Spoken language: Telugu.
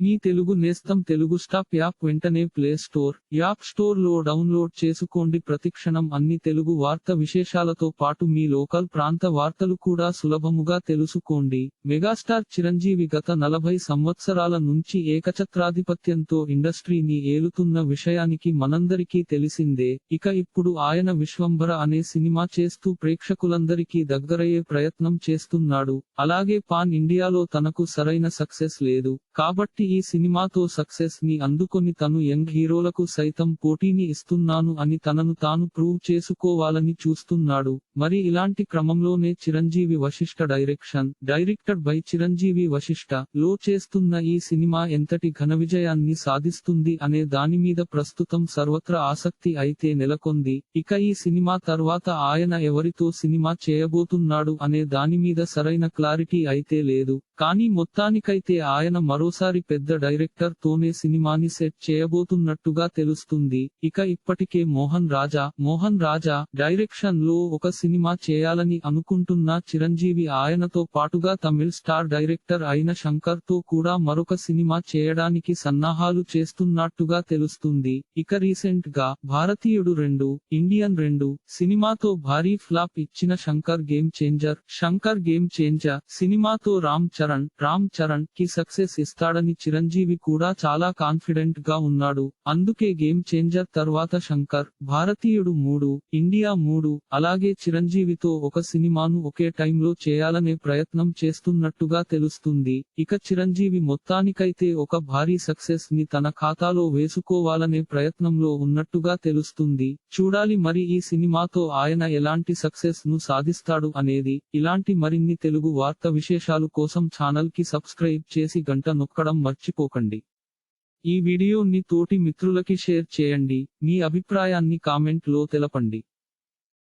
మీ తెలుగు నేస్తం తెలుగు స్టాప్ యాప్ వెంటనే ప్లే స్టోర్ యాప్ స్టోర్లో డౌన్లోడ్ చేసుకోండి. ప్రతిక్షణం అన్ని తెలుగు వార్త విశేషాలతో పాటు మీ లోకల్ ప్రాంత వార్తలు కూడా సులభముగా తెలుసుకోండి. మెగాస్టార్ చిరంజీవి గత నలభై సంవత్సరాల నుంచి ఏకఛత్రాధిపత్యంతో ఇండస్ట్రీని ఏలుతున్న విషయానికి మనందరికీ తెలిసిందే. ఇక ఇప్పుడు ఆయన విశ్వంభర అనే సినిమా చేస్తూ ప్రేక్షకులందరికీ దగ్గరయ్యే ప్రయత్నం చేస్తున్నాడు. అలాగే పాన్ ఇండియాలో తనకు సరైన సక్సెస్ లేదు. కాబట్టి ఈ సినిమాతో సక్సెస్ని అందుకొని తను యంగ్ హీరోలకు సైతం పోటీని ఇస్తున్నాను అని తనను తాను ప్రూవ్ చేసుకోవాలని చూస్తున్నాడు. మరి ఇలాంటి క్రమంలోనే Chiranjeevi Vassishta direction directed by Chiranjeevi Vassishta లో చేస్తున్న ఈ సినిమా ఎంతటి ఘన విజయాన్ని సాధిస్తుంది అనే దాని మీద ప్రస్తుతం సర్వత్రా ఆసక్తి అయితే నెలకొంది. ఇక ఈ సినిమా తర్వాత ఆయన ఎవరితో సినిమా చేయబోతున్నాడు అనే దాని మీద సరైన క్లారిటీ అయితే లేదు. కానీ మొత్తానికైతే ఆయన మరోసారి పెద్ద డైరెక్టర్ తోనే సినిమాని సెట్ చేయబోతున్నట్టుగా తెలుస్తుంది. ఇక ఇప్పటికే మోహన్ రాజా మోహన్ రాజా డైరెక్షన్లో ఒక సినిమా చేయాలని అనుకుంటున్న చిరంజీవి ఆయనతో పాటుగా తమిళ్ స్టార్ డైరెక్టర్ అయిన శంకర్తో కూడా మరొక సినిమా చేయడానికి సన్నాహాలు చేస్తున్నట్టుగా తెలుస్తుంది. ఇక రీసెంట్గా భారతీయుడు రెండు ఇండియన్ రెండు సినిమాతో భారీ ఫ్లాప్ ఇచ్చిన Shankar game changer. Shankar game changer సినిమాతో రామ్ చరణ్ రామ్ చరణ్కి సక్సెస్ ఇస్తాడని చిరంజీవి కూడా చాలా కాన్ఫిడెంట్గా ఉన్నాడు. అందుకే గేమ్ చేంజర్ తర్వాత శంకర్ భారతీయుడు మూడు ఇండియా మూడు అలాగే చిరంజీవితో ఒక సినిమాను ఒకే టైంలో చేయాలనే ప్రయత్నం చేస్తున్నట్టుగా తెలుస్తుంది. ఇక చిరంజీవి మొత్తానికైతే ఒక భారీ సక్సెస్ని తన ఖాతాలో వేసుకోవాలనే ప్రయత్నంలో ఉన్నట్టుగా తెలుస్తుంది. చూడాలి మరి ఈ సినిమాతో ఆయన ఎలాంటి సక్సెస్ను సాధిస్తాడు అనేది. ఇలాంటి మరిన్ని తెలుగు వార్త విశేషాలు కోసం ఛానల్కి సబ్స్క్రైబ్ చేసి గంట నొక్కడం మర్చిపోకండి. ఈ వీడియోని తోటి మిత్రులకి షేర్ చేయండి. మీ అభిప్రాయాన్ని కామెంట్లో తెలపండి.